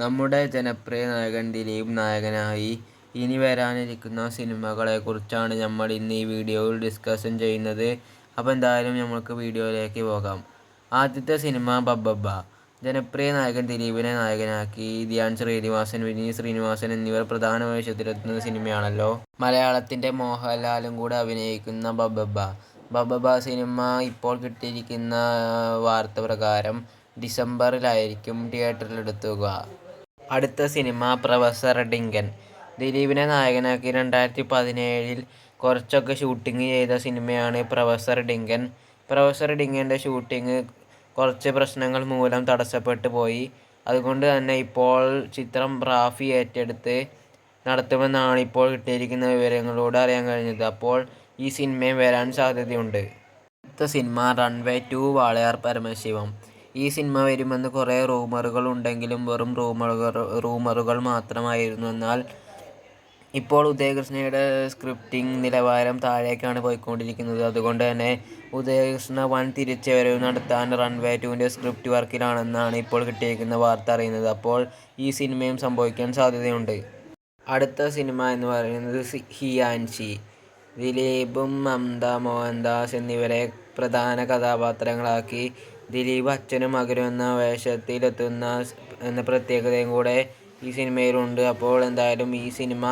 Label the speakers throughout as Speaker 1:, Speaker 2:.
Speaker 1: നമ്മുടെ ജനപ്രിയ നായകൻ ദിലീപ് നായകനായി ഇനി വരാനിരിക്കുന്ന സിനിമകളെക്കുറിച്ചാണ് നമ്മൾ ഇന്ന് ഈ വീഡിയോയിൽ ഡിസ്കഷൻ ചെയ്യുന്നത്. അപ്പോൾ എന്തായാലും നമുക്ക് വീഡിയോയിലേക്ക് പോകാം. ആദ്യത്തെ സിനിമ ബബ്ബബ്ബ. ജനപ്രിയ നായകൻ ദിലീപിനെ നായകനാക്കി ധ്യാൻ ശ്രീനിവാസൻ, വിനീത് ശ്രീനിവാസൻ എന്നിവർ പ്രധാന വേഷത്തിലെത്തുന്ന സിനിമയാണല്ലോ. മലയാളത്തിന്റെ മോഹൻലാലും കൂടെ അഭിനയിക്കുന്ന ബബ്ബബ്ബ. ബബ്ബബ സിനിമ ഇപ്പോൾ കിട്ടിയിരിക്കുന്ന വാർത്ത പ്രകാരം ഡിസംബറിലായിരിക്കും തിയേറ്ററിലെത്തുക. അടുത്ത സിനിമ പ്രൊഫസർ ഡിങ്കൻ. ദിലീപിനെ നായകനാക്കി രണ്ടായിരത്തി പതിനേഴിൽ കുറച്ചൊക്കെ ഷൂട്ടിംഗ് ചെയ്ത സിനിമയാണ് പ്രൊഫസർ ഡിങ്കൻ. പ്രൊഫസർ ഡിങ്കന്റെ ഷൂട്ടിംഗ് കുറച്ച് പ്രശ്നങ്ങൾ മൂലം തടസ്സപ്പെട്ടു പോയി. അതുകൊണ്ട് തന്നെ ഇപ്പോൾ ചിത്രം റാഫി ഏറ്റെടുത്ത് നടത്തുമെന്നാണ് ഇപ്പോൾ കിട്ടിയിരിക്കുന്ന വിവരങ്ങളോട് അറിയാൻ കഴിഞ്ഞത്. അപ്പോൾ ഈ സിനിമയും വരാൻ സാധ്യതയുണ്ട്. അടുത്ത സിനിമ റൺവേ ടു വാളയാർ പരമശിവം. ഈ സിനിമ വരുമെന്ന് കുറേ റൂമറുകൾ ഉണ്ടെങ്കിലും വെറും റൂമറുകൾ റൂമറുകൾ മാത്രമായിരുന്നു. എന്നാൽ ഇപ്പോൾ ഉദയകൃഷ്ണയുടെ സ്ക്രിപ്റ്റിംഗ് നിലവാരം താഴേക്കാണ് പോയിക്കൊണ്ടിരിക്കുന്നത്. അതുകൊണ്ട് തന്നെ ഉദയകൃഷ്ണ വൻ തിരിച്ചുവരവ് നടത്താൻ റൺവേ ടുവിന്റെ സ്ക്രിപ്റ്റ് വർക്കിലാണെന്നാണ് ഇപ്പോൾ കിട്ടിയിരിക്കുന്ന വാർത്ത അറിയുന്നത്. അപ്പോൾ ഈ സിനിമയും സംഭവിക്കാൻ സാധ്യതയുണ്ട്. അടുത്ത സിനിമ എന്ന് പറയുന്നത് ഹിയാൻഷി. ദിലീപും മമത മോഹൻദാസ് എന്നിവരെ പ്രധാന കഥാപാത്രങ്ങളാക്കി ദിലീപ് അച്ഛനും മകനും എന്ന വേഷത്തിലെത്തുന്ന എന്ന പ്രത്യേകതയും കൂടെ ഈ സിനിമയിലുണ്ട്. അപ്പോൾ എന്തായാലും ഈ സിനിമ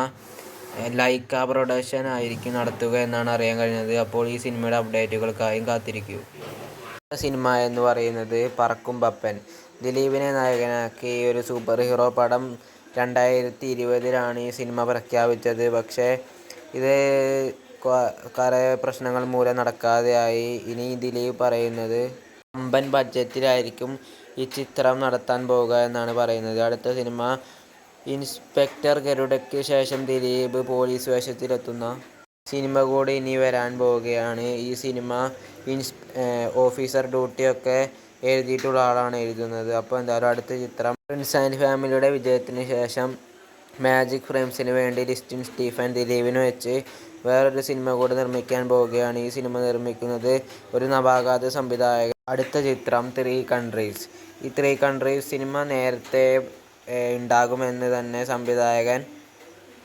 Speaker 1: ലൈക്ക പ്രൊഡക്ഷൻ ആയിരിക്കും നടത്തുക എന്നാണ് അറിയാൻ കഴിഞ്ഞത്. അപ്പോൾ ഈ സിനിമയുടെ അപ്ഡേറ്റുകൾക്കായും കാത്തിരിക്കൂ. സിനിമ എന്ന് പറയുന്നത് പറക്കും പപ്പൻ. ദിലീപിനെ നായകനാക്കി ഒരു സൂപ്പർ ഹീറോ പടം രണ്ടായിരത്തി ഇരുപതിലാണ് ഈ സിനിമ പ്രഖ്യാപിച്ചത്. പക്ഷേ ഇത് കുറേ പ്രശ്നങ്ങൾ മൂലം നടക്കാതെയായി. ഇനി ദിലീപ് പറയുന്നത് വമ്പൻ ബഡ്ജറ്റിലായിരിക്കും ഈ ചിത്രം നടത്താൻ പോവുക എന്നാണ് പറയുന്നത്. അടുത്ത സിനിമ ഇൻസ്പെക്ടർ ഗരുഡയ്ക്ക് ശേഷം ദിലീപ് പോലീസ് വേഷത്തിലെത്തുന്ന സിനിമ കൂടി ഇനി വരാൻ പോവുകയാണ്. ഈ സിനിമ ഇൻസ് ഓഫീസർ ഡ്യൂട്ടിയൊക്കെ എഴുതിയിട്ടുള്ള ആളാണ് എഴുതുന്നത്. അപ്പോൾ എന്തായാലും അടുത്ത ചിത്രം ഫ്രണ്ട്സ് ആൻഡ് ഫാമിലിയുടെ വിജയത്തിന് ശേഷം മാജിക് ഫ്രെയിംസിന് വേണ്ടി ലിസ്റ്റിൻ സ്റ്റീഫൻ ദിലീപിന് വെച്ച് വേറൊരു സിനിമ കൂടി നിർമ്മിക്കാൻ പോവുകയാണ്. ഈ സിനിമ നിർമ്മിക്കുന്നത് ഒരു നവാഗത സംവിധായകൻ. അടുത്ത ചിത്രം ത്രീ കൺട്രീസ്. ഈ ത്രീ കൺട്രീസ് സിനിമ നേരത്തെ ഉണ്ടാകുമെന്ന് തന്നെ സംവിധായകൻ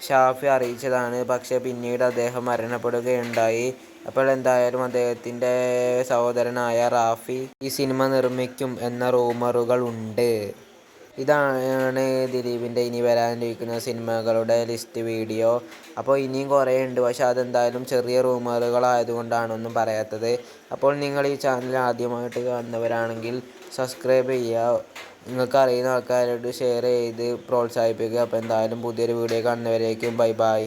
Speaker 1: ഷാഫി അറിയിച്ചതാണ്. പക്ഷേ പിന്നീട് അദ്ദേഹം മരണപ്പെടുകയുണ്ടായി. അപ്പോൾ എന്തായാലും അദ്ദേഹത്തിന്റെ സഹോദരനായ റാഫി ഈ സിനിമ നിർമ്മിക്കും എന്ന റൂമറുകൾ ഉണ്ട്. ഇതാണ് ദിലീപിന്റെ ഇനി വരാനിരിക്കുന്ന സിനിമകളുടെ ലിസ്റ്റ് വീഡിയോ. അപ്പോൾ ഇനിയും കുറേ ഉണ്ട്. പക്ഷേ അതെന്തായാലും ചെറിയ റൂമറുകളായതുകൊണ്ടാണ് ഒന്നും പറയാത്തത്. അപ്പോൾ നിങ്ങൾ ഈ ചാനൽ ആദ്യമായിട്ട് കാണുന്നവരാണെങ്കിൽ സബ്സ്ക്രൈബ് ചെയ്യുക. നിങ്ങൾക്ക് അറിയുന്ന ആൾക്കാരോട് ഷെയർ ചെയ്ത് പ്രോത്സാഹിപ്പിക്കുക. അപ്പോൾ എന്തായാലും പുതിയൊരു വീഡിയോ കാണുന്നവരേക്കും ബൈ ബൈ.